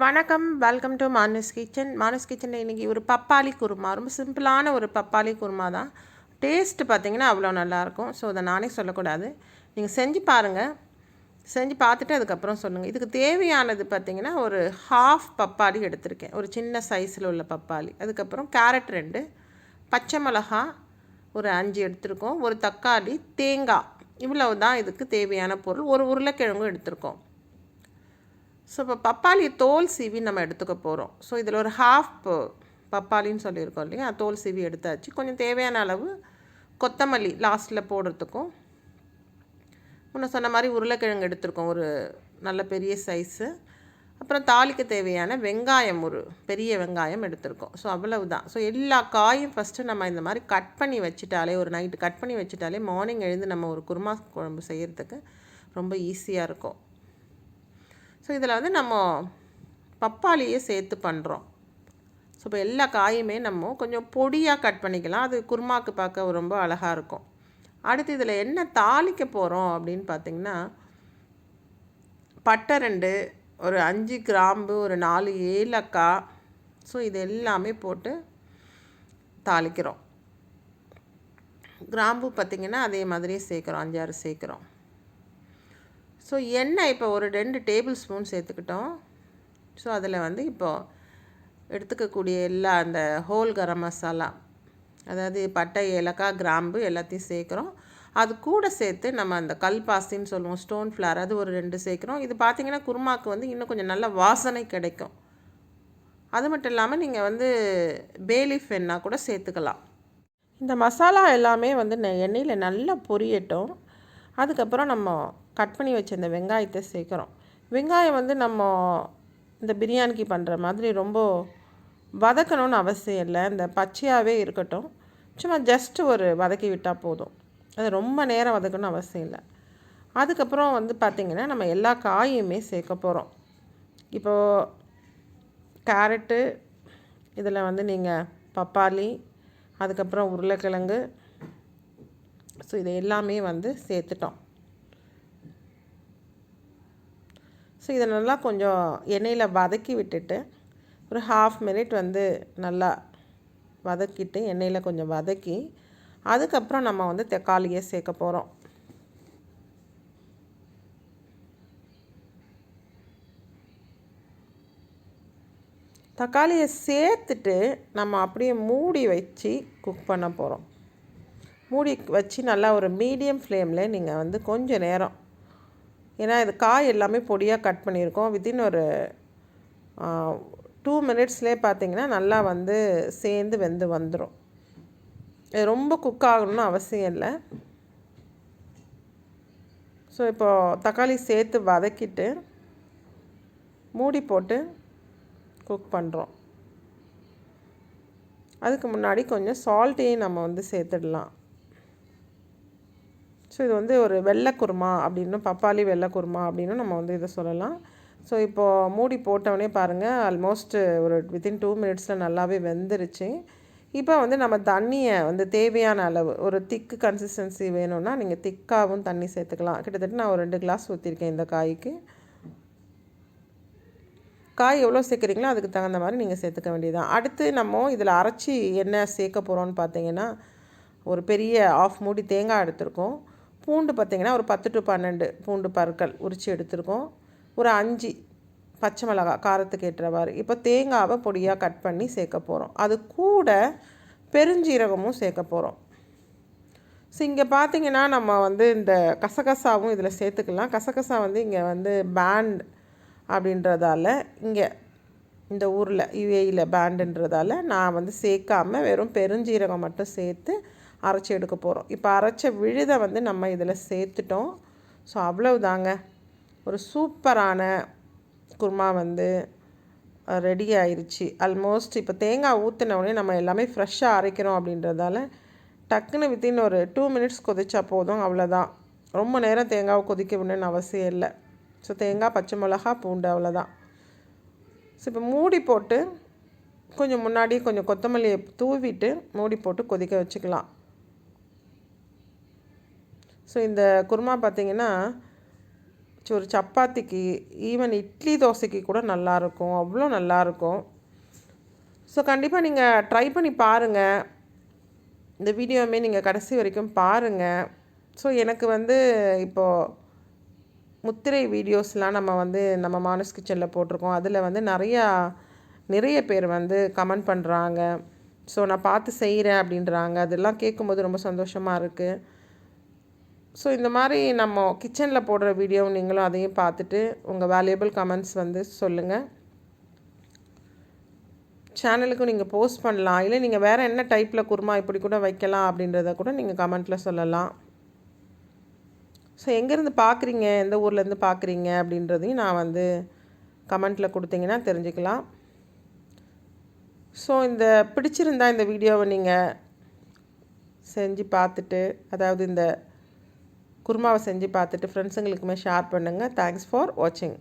வணக்கம் welcome to Manas kitchen Manas கிச்சனில் இன்றைக்கி ஒரு பப்பாளி குருமா. ரொம்ப சிம்பிளான ஒரு பப்பாளி குருமா தான். டேஸ்ட்டு பார்த்தீங்கன்னா அவ்வளோ நல்லாயிருக்கும் ஸோ அதை நானே சொல்லக்கூடாது. நீங்கள் செஞ்சு பாருங்கள் செஞ்சு பார்த்துட்டு அதுக்கப்புறம் சொல்லுங்கள் இதுக்கு தேவையானது பார்த்தீங்கன்னா ஒரு ஹாஃப் பப்பாளி எடுத்திருக்கேன். ஒரு சின்ன சைஸில் உள்ள பப்பாளி. அதுக்கப்புறம் கேரட் ரெண்டு பச்சை மிளகா ஒரு அஞ்சு எடுத்திருக்கோம். ஒரு தக்காளி தேங்காய். இவ்வளவு தான் இதுக்கு தேவையான பொருள். ஒரு உருளைக்கிழங்கும் எடுத்திருக்கோம். ஸோ இப்போ பப்பாளி தோல் சீவி நம்ம எடுத்துக்க போகிறோம் ஸோ இதில் ஒரு ஹாஃப் பப்பாளின்னு சொல்லியிருக்கோம் இல்லையா? தோல் சீவி எடுத்தாச்சு. கொஞ்சம் தேவையான அளவு கொத்தமல்லி லாஸ்ட்டில் போடுறதுக்கும் முன்ன சொன்ன மாதிரி உருளைக்கிழங்கு எடுத்திருக்கோம் ஒரு நல்ல பெரிய சைஸு அப்புறம் தாலிக்கு தேவையான வெங்காயம் ஒரு பெரிய வெங்காயம் எடுத்திருக்கோம். ஸோ அவ்வளவு தான் ஸோ எல்லா காயும் ஃபஸ்ட்டு நம்ம இந்த மாதிரி கட் பண்ணி வச்சுட்டாலே ஒரு நைட்டு கட் பண்ணி வச்சுட்டாலே மார்னிங் எழுந்து நம்ம ஒரு குருமா குழம்பு செய்கிறதுக்கு ரொம்ப ஈஸியாக இருக்கும். ஸோ இதில் வந்து நம்ம பப்பாளியே சேர்த்து பண்ணுறோம் ஸோ இப்போ எல்லா காயுமே நம்ம கொஞ்சம் பொடியாக கட் பண்ணிக்கலாம். அது குருமாக்கு பார்க்க ரொம்ப அழகாக இருக்கும். அடுத்து இதில் என்ன தாளிக்க போகிறோம் அப்படின்னு பார்த்திங்கன்னா பட்டை ரெண்டு ஒரு அஞ்சு கிராம்பு ஒரு நாலு ஏலக்காய். ஸோ இது எல்லாமே போட்டு தாளிக்கிறோம். கிராம்பு பார்த்திங்கன்னா அதே மாதிரியே சேர்க்குறோம் அஞ்சாறு சேர்க்குறோம். ஸோ எண்ணெய் இப்போ ஒரு ரெண்டு டேபிள் ஸ்பூன் சேர்த்துக்கிட்டோம். ஸோ அதில் வந்து இப்போது எடுத்துக்கக்கூடிய எல்லா அந்த ஹோல் கரம் மசாலா அதாவது பட்டை ஏலக்காய் கிராம்பு எல்லாத்தையும் சேர்க்குறோம். அது கூட சேர்த்து நம்ம அந்த கல்பாசின்னு சொல்லுவோம் ஸ்டோன் ஃப்ளார் அது ஒரு ரெண்டு சேர்க்குறோம். இது பார்த்திங்கன்னா குருமாக்கு வந்து இன்னும் கொஞ்சம் நல்ல வாசனை கிடைக்கும். அது மட்டும் இல்லாமல் நீங்கள் வந்து பேலீஃப் எண்ணெய் கூட சேர்த்துக்கலாம். இந்த மசாலா எல்லாமே வந்து எண்ணெயில் நல்லா பொரியட்டும். அதுக்கப்புறம் நம்ம கட் பண்ணி வச்ச இந்த வெங்காயத்தை சேர்க்குறோம். வெங்காயம் வந்து நம்ம இந்த பிரியாணிக்கு பண்ணுற மாதிரி ரொம்ப வதக்கணும்னு அவசியம் இல்லை. இந்த பச்சையாகவே இருக்கட்டும். சும்மா ஜஸ்ட்டு ஒரு வதக்கி விட்டால் போதும். அது ரொம்ப நேரம் வதக்கணும்னு அவசியம் இல்லை. அதுக்கப்புறம் வந்து பார்த்திங்கன்னா நம்ம எல்லா காயுமே சேர்க்க போகிறோம் இப்போது கேரட்டு இதில் வந்து நீங்கள் பப்பாளி அதுக்கப்புறம் உருளைக்கிழங்கு ஸோ இதை எல்லாமே வந்து சேர்த்துட்டோம். ஸோ இதை நல்லா கொஞ்சம் எண்ணெயில் வதக்கி விட்டுட்டு ஒரு ஹாஃப் மினிட் வந்து நல்லா வதக்கிட்டு எண்ணெயில் கொஞ்சம் வதக்கி அதுக்கப்புறம் நம்ம வந்து தக்காளியை சேர்க்க போகிறோம் தக்காளியை சேர்த்துட்டு நம்ம அப்படியே மூடி வச்சு குக் பண்ண போகிறோம் மூடி வச்சு நல்லா ஒரு மீடியம் ஃப்ளேமில் நீங்கள் வந்து கொஞ்சம் நேரம் ஏன்னா இது காய் எல்லாமே பொடியாக கட் பண்ணியிருக்கோம். வித்தின் ஒரு டூ மினிட்ஸ்லேயே பார்த்தீங்கன்னா நல்லா வந்து சேர்ந்து வெந்து வந்துடும் இது ரொம்ப குக் ஆகணும்னு அவசியம் இல்லை. ஸோ இப்போது தக்காளி சேர்த்து வதக்கிட்டு மூடி போட்டு குக் பண்ணுறோம் அதுக்கு முன்னாடி கொஞ்சம் சால்ட்டையும் நம்ம வந்து சேர்த்துடலாம். ஸோ இது வந்து ஒரு வெள்ளை குருமா அப்படின்னு பப்பாளி வெள்ளை குருமா அப்படின்னு நம்ம வந்து இதை சொல்லலாம். ஸோ இப்போது மூடி போட்டவொடனே பாருங்கள் ஆல்மோஸ்ட் ஒரு வித்தின் டூ மினிட்ஸில் நல்லாவே வெந்துருச்சு. இப்போ வந்து நம்ம தண்ணியை வந்து தேவையான அளவு ஒரு திக்கு கன்சிஸ்டன்சி வேணும்னா நீங்கள் திக்காகவும் தண்ணி சேர்த்துக்கலாம். கிட்டத்தட்ட நான் ஒரு ரெண்டு கிளாஸ் ஊற்றிருக்கேன் இந்த காய்க்கு. காய் எவ்வளோ சேர்க்குறீங்களோ அதுக்கு தகுந்த மாதிரி நீங்கள் சேர்த்துக்க வேண்டியதான் அடுத்து நம்ம இதில் அரைச்சி என்ன சேர்க்க போகிறோன்னு பார்த்தீங்கன்னா ஒரு பெரிய ஆஃப் மூடி தேங்காய் எடுத்திருக்கோம். பூண்டு பார்த்திங்கன்னா ஒரு பத்து டு பன்னெண்டு பூண்டு பற்கள் உரித்து எடுத்திருக்கோம். ஒரு அஞ்சு பச்சை மிளகா காரத்துக்கு ஏற்றவாறு இப்போ தேங்காவை பொடியாக கட் பண்ணி சேர்க்க போகிறோம் அது கூட பெருஞ்சீரகமும் சேர்க்க போகிறோம் ஸோ இங்கே பார்த்தீங்கன்னா நம்ம வந்து இந்த கசகசாவும் இதில் சேர்த்துக்கலாம். கசகசா வந்து இங்கே வந்து பேண்ட் அப்படின்றதால இங்கே இந்த ஊரில் யுஏயில் பேண்டுன்றதால நான் வந்து சேர்க்காமல் வெறும் பெருஞ்சீரகம் மட்டும் சேர்த்து அரைச்சி எடுக்க போகிறோம் இப்போ அரைச்ச விழுதை வந்து நம்ம இதில் சேர்த்துட்டோம். ஸோ அவ்வளவுதாங்க. ஒரு சூப்பரான குருமா வந்து ரெடி ஆயிடுச்சு ஆல்மோஸ்ட் இப்போ தேங்காய் ஊற்றினவுடனே நம்ம எல்லாமே ஃப்ரெஷ்ஷாக அரைக்கிறோம் அப்படின்றதால டக்குன்னு வித்தின் ஒரு டூ மினிட்ஸ் கொதிச்சா போதும் அவ்வளோதான் ரொம்ப நேரம் தேங்காவை கொதிக்க விடணும்னு அவசியம் இல்லை. ஸோ தேங்காய் பச்சை மிளகா பூண்டு அவ்வளோதான் ஸோ இப்போ மூடி போட்டு கொஞ்சம் முன்னாடி கொஞ்சம் கொத்தமல்லியை தூவிட்டு மூடி போட்டு கொதிக்க வச்சுக்கலாம். ஸோ இந்த குருமா பார்த்திங்கன்னா ஒரு சப்பாத்திக்கு ஈவன் இட்லி தோசைக்கு கூட நல்லாயிருக்கும் அவ்வளோ நல்லாயிருக்கும் ஸோ கண்டிப்பாக நீங்கள் ட்ரை பண்ணி பாருங்கள் இந்த வீடியோவுமே நீங்கள் கடைசி வரைக்கும் பாருங்கள் ஸோ எனக்கு வந்து இப்போது முத்திரை வீடியோஸ்லாம் நம்ம வந்து நம்ம மானஸ் கிச்சனில் போட்டிருக்கோம். அதில் வந்து நிறையா நிறைய பேர் வந்து கமெண்ட் பண்ணுறாங்க ஸோ நான் பார்த்து செய்கிறேன் அப்படின்றாங்க. அதெல்லாம் கேட்கும்போது ரொம்ப சந்தோஷமாக இருக்குது ஸோ இந்த மாதிரி நம்ம கிச்சனில் போடுற வீடியோ நீங்களும் அதையும் பார்த்துட்டு உங்கள் வேல்யூபிள் கமெண்ட்ஸ் வந்து சொல்லுங்கள் சேனலுக்கும் நீங்கள் போஸ்ட் பண்ணலாம். இல்லை நீங்கள் வேறு என்ன டைப்பில் குருமா இப்படி கூட வைக்கலாம் அப்படின்றத கூட நீங்கள் கமெண்ட்டில் சொல்லலாம். ஸோ எங்கேருந்து பார்க்குறீங்க? எந்த ஊர்லேருந்து பார்க்குறீங்க? அப்படின்றதையும் நான் வந்து கமெண்ட்டில் கொடுத்தீங்கன்னா தெரிஞ்சுக்கலாம். ஸோ இந்த பிடிச்சிருந்தா இந்த வீடியோவை நீங்கள் செஞ்சு பார்த்துட்டு அதாவது இந்த குருமாவை செஞ்சு பார்த்துட்டு ஃப்ரெண்ட்ஸுங்களுக்குமே ஷேர் பண்ணுங்கள் தேங்க்ஸ் ஃபார் வாட்சிங்